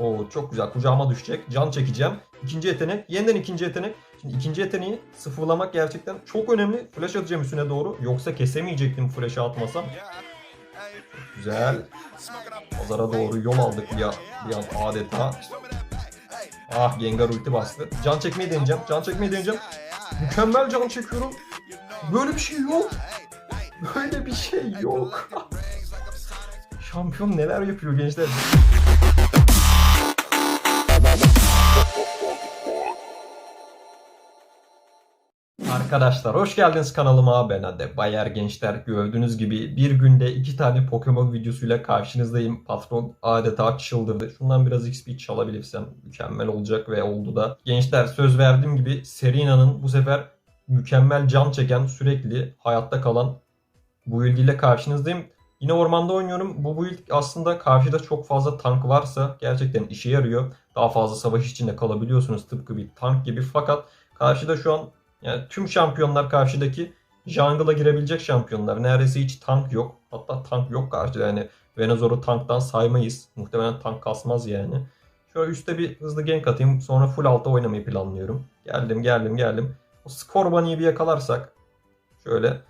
Oo çok güzel. Kucağıma düşecek. Can çekeceğim. İkinci yetenek. Yeniden ikinci yetenek. Şimdi ikinci yeteneği sıfırlamak gerçekten çok önemli. Flash atacağım üstüne doğru. Yoksa kesemeyecektim flash'ı atmasam. Güzel. Pazara doğru yol aldık bir, an- bir an adeta. Ah Gengar ulti bastı. Can çekmeyi deneyeceğim. Can çekmeyi deneyeceğim. Mükemmel can çekiyorum. Böyle bir şey yok. Böyle bir şey yok. Şampiyon neler yapıyor gençler. Arkadaşlar hoş geldiniz kanalıma. Ben Ade Bayer Gençler. Gördüğünüz gibi bir günde iki tane Pokemon videosuyla karşınızdayım. Patron adeta çıldırdı. Şundan biraz XP çalabilirsem mükemmel olacak ve oldu da. Gençler söz verdiğim gibi Serina'nın bu sefer mükemmel can çeken sürekli hayatta kalan bu ile karşınızdayım. Yine ormanda oynuyorum. Bu build aslında karşıda çok fazla tank varsa gerçekten işe yarıyor. Daha fazla savaş içinde kalabiliyorsunuz tıpkı bir tank gibi. Fakat karşıda şu an yani tüm şampiyonlar karşıdaki jungle'a girebilecek şampiyonlar. Neredeyse hiç tank yok. Hatta tank yok karşıda yani. Venezor'u tanktan saymayız. Muhtemelen tank kasmaz yani. Şöyle üstte bir hızlı gank atayım. Sonra full alta oynamayı planlıyorum. Geldim geldim geldim. O skor bunny'i bir yakalarsak şöyle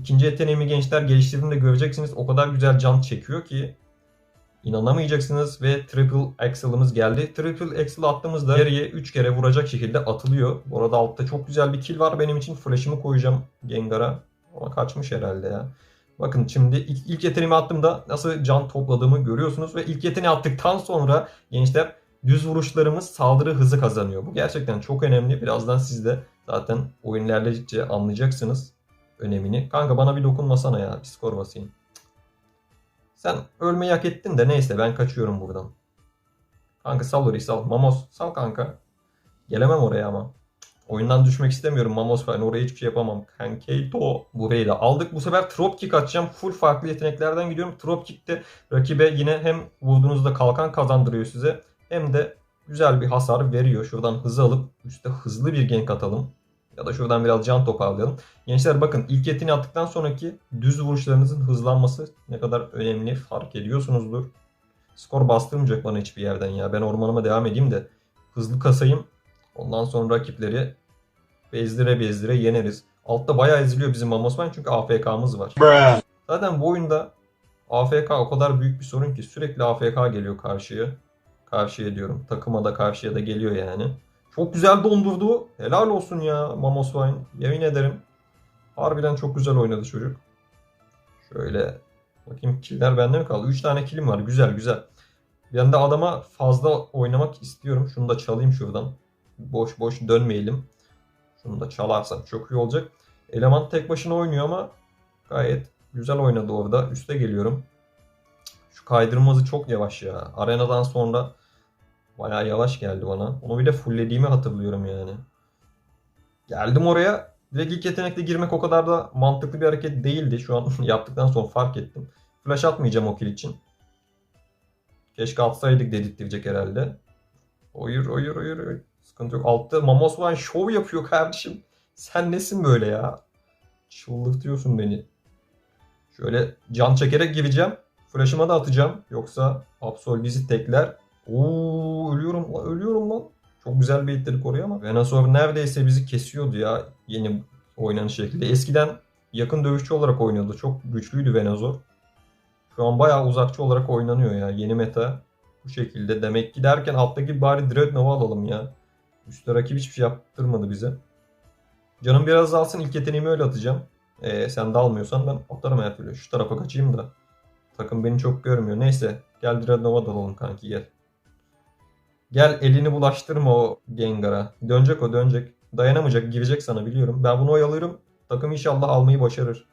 ikinci yeteneğimi gençler geliştirdiğimde göreceksiniz. O kadar güzel can çekiyor ki İnanamayacaksınız ve triple axle'ımız geldi. Triple axle attığımızda geriye 3 kere vuracak şekilde atılıyor. Bu arada altta çok güzel bir kill var benim için. Flash'ımı koyacağım Gengar'a. Ama kaçmış herhalde ya. Bakın şimdi ilk, ilk yeteneğimi attığımda nasıl can topladığımı görüyorsunuz. Ve ilk yeteneği attıktan sonra gençler düz vuruşlarımız saldırı hızı kazanıyor. Bu gerçekten çok önemli. Birazdan siz de zaten oyun ilerledikçe anlayacaksınız önemini. Kanka bana bir dokunmasana ya. Bir skor basayım. Sen ölmeyi hak ettin de neyse ben kaçıyorum buradan. Kanka sal orayı sal. Mamos sal kanka. Gelemem oraya ama. Oyundan düşmek istemiyorum Mamos falan. Oraya hiçbir şey yapamam. Kankeito. Burayı da aldık. Bu sefer drop kick atacağım. Full farklı yeteneklerden gidiyorum. Drop kick'te rakibe yine hem vurduğunuzda kalkan kazandırıyor size. Hem de güzel bir hasar veriyor. Şuradan hızı alıp üstte hızlı bir gank atalım. Ya da şuradan biraz can toparlayalım. Gençler bakın ilk yeteneği attıktan sonraki düz vuruşlarınızın hızlanması ne kadar önemli fark ediyorsunuzdur. Skor bastırmayacak bana hiçbir yerden ya. Ben ormanıma devam edeyim de hızlı kasayım. Ondan sonra rakipleri bezdire bezdire yeneriz. Altta bayağı eziliyor bizim Mamosman çünkü AFK'mız var. Zaten bu oyunda AFK o kadar büyük bir sorun ki sürekli AFK geliyor karşıya. Karşıya diyorum. Takıma da karşıya da geliyor yani. Çok güzel dondurdu. Helal olsun ya Mamos Wine. Yemin ederim. Harbiden çok güzel oynadı çocuk. Şöyle bakayım killer bende mi kaldı? 3 tane killim var. Güzel güzel. Ben de adama fazla oynamak istiyorum. Şunu da çalayım şuradan. Boş boş dönmeyelim. Şunu da çalarsam çok iyi olacak. Eleman tek başına oynuyor ama gayet güzel oynadı orada. Üste geliyorum. Şu kaydırması çok yavaş ya. Arenadan sonra Bayağı yavaş geldi bana. Onu bile fulllediğimi hatırlıyorum yani. Geldim oraya. Direkt ilk yetenekle girmek o kadar da mantıklı bir hareket değildi. Şu an yaptıktan sonra fark ettim. Flash atmayacağım o kill için. Keşke atsaydık dedirttirecek herhalde. Oyur oyur oyur. Sıkıntı yok. Altta Mamos One şov yapıyor kardeşim. Sen nesin böyle ya? Çıldırtıyorsun beni. Şöyle can çekerek gireceğim. Flash'ıma da atacağım. Yoksa Absol bizi tekler. Oo ölüyorum lan ölüyorum lan. Çok güzel bir itleri koruyor ama Venusaur neredeyse bizi kesiyordu ya yeni oynanış şekilde. Eskiden yakın dövüşçü olarak oynuyordu. Çok güçlüydü Venusaur. Şu an bayağı uzakçı olarak oynanıyor ya. Yeni meta bu şekilde. Demek ki derken alttaki bari Dreadnough'u alalım ya. Üstte rakip hiçbir şey yaptırmadı bize. Canım biraz azalsın ilk yeteneğimi öyle atacağım. Ee, sen de almıyorsan ben atarım her türlü. Şu tarafa kaçayım da. Takım beni çok görmüyor. Neyse gel Dreadnough'a dalalım kanki gel. Gel elini bulaştırma o Gengar'a. Dönecek o dönecek. Dayanamayacak girecek sana biliyorum. Ben bunu oyalıyorum. Takım inşallah almayı başarır.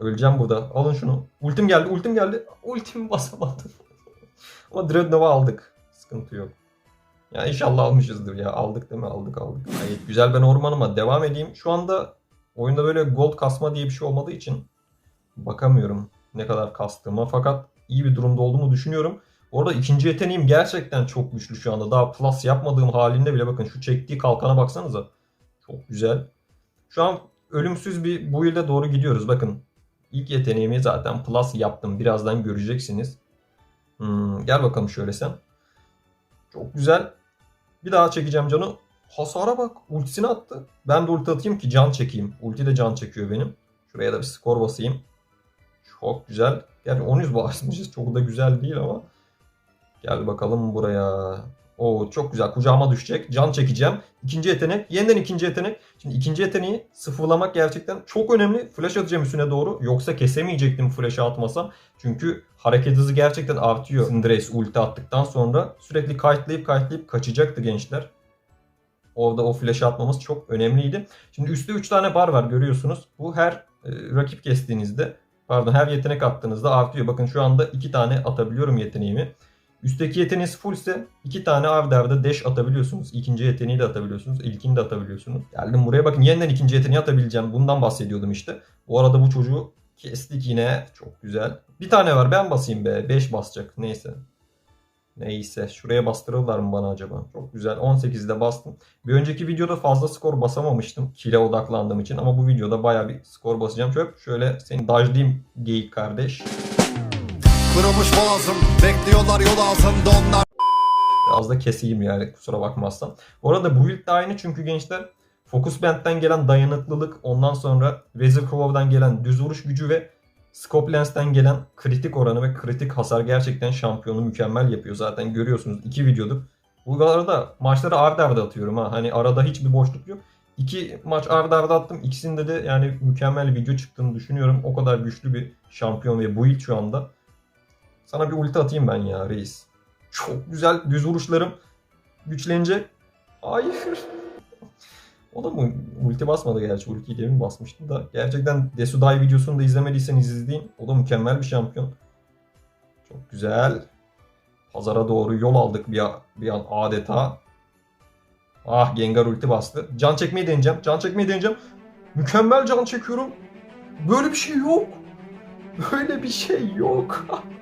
Öleceğim burada. Alın şunu. Ultim geldi ultim geldi. Ultimi basamadım. Ama Dreadnough'u aldık. Sıkıntı yok. Ya inşallah almışızdır ya. Aldık değil mi? Aldık aldık. Gayet güzel ben ormanıma devam edeyim. Şu anda oyunda böyle gold kasma diye bir şey olmadığı için bakamıyorum ne kadar kastığıma. Fakat iyi bir durumda olduğumu düşünüyorum. Orada ikinci yeteneğim gerçekten çok güçlü şu anda. Daha plus yapmadığım halinde bile bakın şu çektiği kalkana baksanıza. Çok güzel. Şu an ölümsüz bir build'e doğru gidiyoruz. Bakın ilk yeteneğimi zaten plus yaptım. Birazdan göreceksiniz. Hmm, gel bakalım şöyle sen. Çok güzel. Bir daha çekeceğim canı. Hasara bak. Ultisini attı. Ben de ulti atayım ki can çekeyim. Ulti de can çekiyor benim. Şuraya da bir skor basayım. Çok güzel. Gerçi 10 basmışız. Çok da güzel değil ama. Gel bakalım buraya. Oo çok güzel. Kucağıma düşecek. Can çekeceğim. İkinci yetenek. Yeniden ikinci yetenek. Şimdi ikinci yeteneği sıfırlamak gerçekten çok önemli. Flash atacağım üstüne doğru. Yoksa kesemeyecektim flash'ı atmasam. Çünkü hareket hızı gerçekten artıyor. Cinderace ulti attıktan sonra sürekli kayıtlayıp kayıtlayıp kaçacaktı gençler. Orada o flash'ı atmamız çok önemliydi. Şimdi üstte 3 tane bar var görüyorsunuz. Bu her e, rakip kestiğinizde pardon her yetenek attığınızda artıyor. Bakın şu anda 2 tane atabiliyorum yeteneğimi. Üstteki yeteneğiniz full ise 2 tane arda arda dash atabiliyorsunuz. İkinci yeteneği de atabiliyorsunuz. İlkini de atabiliyorsunuz. Geldim buraya bakın yeniden ikinci yeteneği atabileceğim. Bundan bahsediyordum işte. Bu arada bu çocuğu kestik yine. Çok güzel. Bir tane var ben basayım be. 5 basacak neyse. Neyse şuraya bastırırlar mı bana acaba? Çok güzel 18'de bastım. Bir önceki videoda fazla skor basamamıştım. Kile odaklandığım için ama bu videoda baya bir skor basacağım. Çöp şöyle seni dajlayayım geyik kardeş. Kırılmış boğazım Bekliyorlar yol altında onlar Biraz da keseyim yani kusura bakmazsan. Bu arada bu build de aynı çünkü gençler Focus Band'den gelen dayanıklılık, ondan sonra Claw'dan gelen düz vuruş gücü ve Scope Lens'ten gelen kritik oranı ve kritik hasar gerçekten şampiyonu mükemmel yapıyor. Zaten görüyorsunuz iki videodur. Bu arada maçları arda arda atıyorum ha. Hani arada hiçbir boşluk yok. İki maç arda arda attım. İkisinde de yani mükemmel video çıktığını düşünüyorum. O kadar güçlü bir şampiyon ve build şu anda. Sana bir ulti atayım ben ya reis. Çok güzel düz vuruşlarım güçlenecek. Hayır. O da mı? Ulti basmadı gerçi. Ultiyi demin basmıştım da. Gerçekten Desudai videosunu da izlemediyseniz izleyin. O da mükemmel bir şampiyon. Çok güzel. Pazara doğru yol aldık bir, bir an adeta. Ah Gengar ulti bastı. Can çekmeyi deneyeceğim. Can çekmeyi deneyeceğim. Mükemmel can çekiyorum. Böyle bir şey yok. Böyle bir şey yok.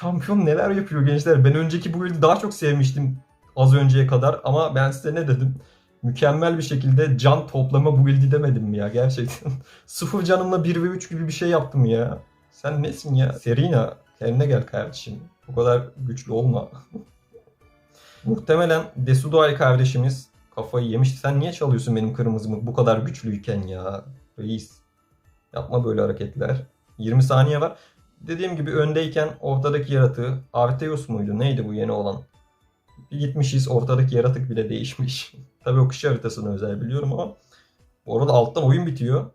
Şampiyon neler yapıyor gençler. Ben önceki bu build'i daha çok sevmiştim az önceye kadar ama ben size ne dedim? Mükemmel bir şekilde can toplama bu build'i demedim mi ya gerçekten? Sıfır canımla 1 ve 3 gibi bir şey yaptım ya. Sen nesin ya? Serena kendine gel kardeşim. O kadar güçlü olma. Muhtemelen Desudoy kardeşimiz kafayı yemişti. Sen niye çalıyorsun benim kırmızımı bu kadar güçlüyken ya? Reis. Yapma böyle hareketler. 20 saniye var. Dediğim gibi öndeyken ortadaki yaratığı Arteus muydu? Neydi bu yeni olan? Bir gitmişiz ortadaki yaratık bile değişmiş. Tabii o kış haritasını özel biliyorum ama bu arada alttan oyun bitiyor.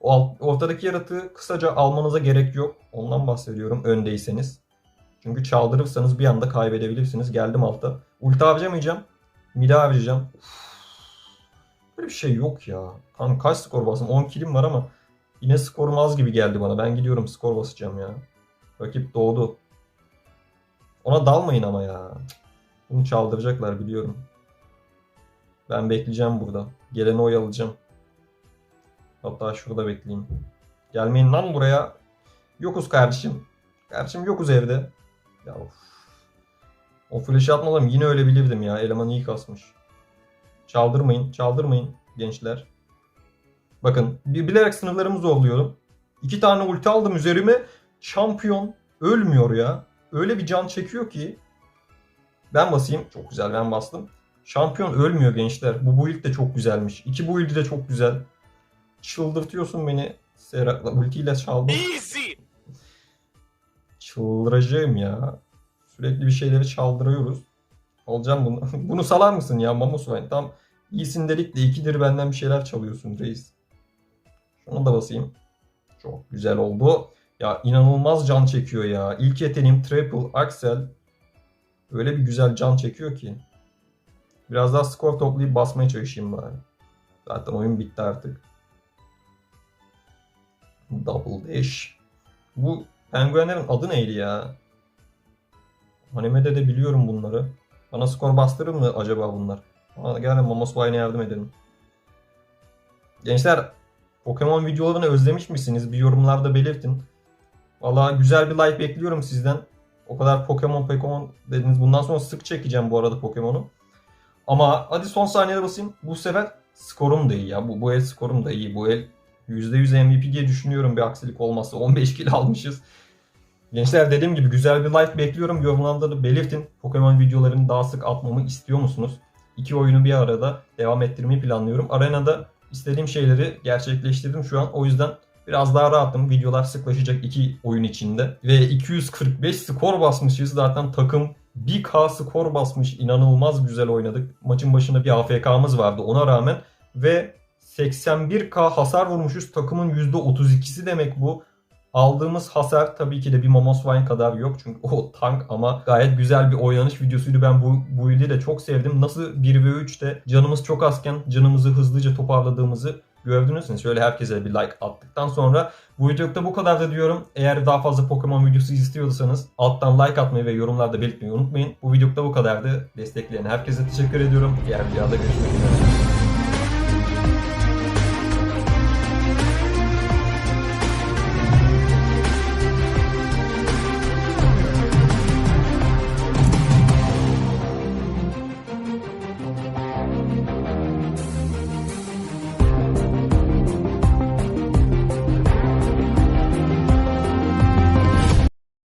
O alt, ortadaki yaratığı kısaca almanıza gerek yok. Ondan bahsediyorum öndeyseniz. Çünkü çaldırırsanız bir anda kaybedebilirsiniz. Geldim alta. Ulti harcamayacağım. Mide harcayacağım. Uf. Böyle bir şey yok ya. Kanka kaç skor bastım? 10 kilim var ama yine skorum az gibi geldi bana. Ben gidiyorum skor basacağım ya. Rakip doğdu. Ona dalmayın ama ya. Bunu çaldıracaklar biliyorum. Ben bekleyeceğim burada. Geleni oyalayacağım. Hatta şurada bekleyeyim. Gelmeyin lan buraya. Yokuz kardeşim. Kardeşim yokuz evde. Ya of. O flash'ı atmalarım yine öyle bilirdim ya. Eleman iyi kasmış. Çaldırmayın. Çaldırmayın gençler. Bakın bilerek sınırlarımı zorluyorum. İki tane ulti aldım üzerime. Şampiyon ölmüyor ya. Öyle bir can çekiyor ki. Ben basayım. Çok güzel ben bastım. Şampiyon ölmüyor gençler. Bu build de çok güzelmiş. İki build de çok güzel. Çıldırtıyorsun beni. Serak'la ultiyle çaldım. Çıldıracağım ya. Sürekli bir şeyleri çaldırıyoruz. Olacağım bunu. bunu salar mısın ya Mamus? Tam iyisin dedik de ikidir benden bir şeyler çalıyorsun reis. Şunu da basayım. Çok güzel oldu. Ya inanılmaz can çekiyor ya. İlk yeteneğim Triple Axel. Öyle bir güzel can çekiyor ki. Biraz daha skor toplayıp basmaya çalışayım bari. Zaten oyun bitti artık. Double Dash. Bu penguenlerin adı neydi ya? Animede de biliyorum bunları. Bana skor bastırır mı acaba bunlar? Bana gel Vine'e yardım edelim. Gençler Pokemon videolarını özlemiş misiniz? Bir yorumlarda belirtin. Valla güzel bir like bekliyorum sizden. O kadar Pokemon Pokemon dediniz. Bundan sonra sık çekeceğim bu arada Pokemon'u. Ama hadi son saniyede basayım. Bu sefer skorum da iyi ya. Bu, bu el skorum da iyi. Bu el %100 MVP diye düşünüyorum bir aksilik olmazsa. 15 kilo almışız. Gençler dediğim gibi güzel bir like bekliyorum. Yorumlarda da belirtin. Pokemon videolarını daha sık atmamı istiyor musunuz? İki oyunu bir arada devam ettirmeyi planlıyorum. Arenada istediğim şeyleri gerçekleştirdim şu an. O yüzden biraz daha rahatım. Videolar sıklaşacak iki oyun içinde. Ve 245 skor basmışız. Zaten takım 1K skor basmış. İnanılmaz güzel oynadık. Maçın başında bir AFK'mız vardı ona rağmen. Ve 81K hasar vurmuşuz. Takımın %32'si demek bu. Aldığımız hasar tabii ki de bir Momosvine kadar yok. Çünkü o tank ama gayet güzel bir oynanış videosuydu. Ben bu, bu build'i de çok sevdim. Nasıl 1v3'te canımız çok azken canımızı hızlıca toparladığımızı gördünüz. Şöyle herkese bir like attıktan sonra bu videoda bu kadar da diyorum. Eğer daha fazla Pokemon videosu istiyorsanız alttan like atmayı ve yorumlarda belirtmeyi unutmayın. Bu videoda bu kadardı. Destekleyen herkese teşekkür ediyorum. Diğer videoda görüşmek üzere.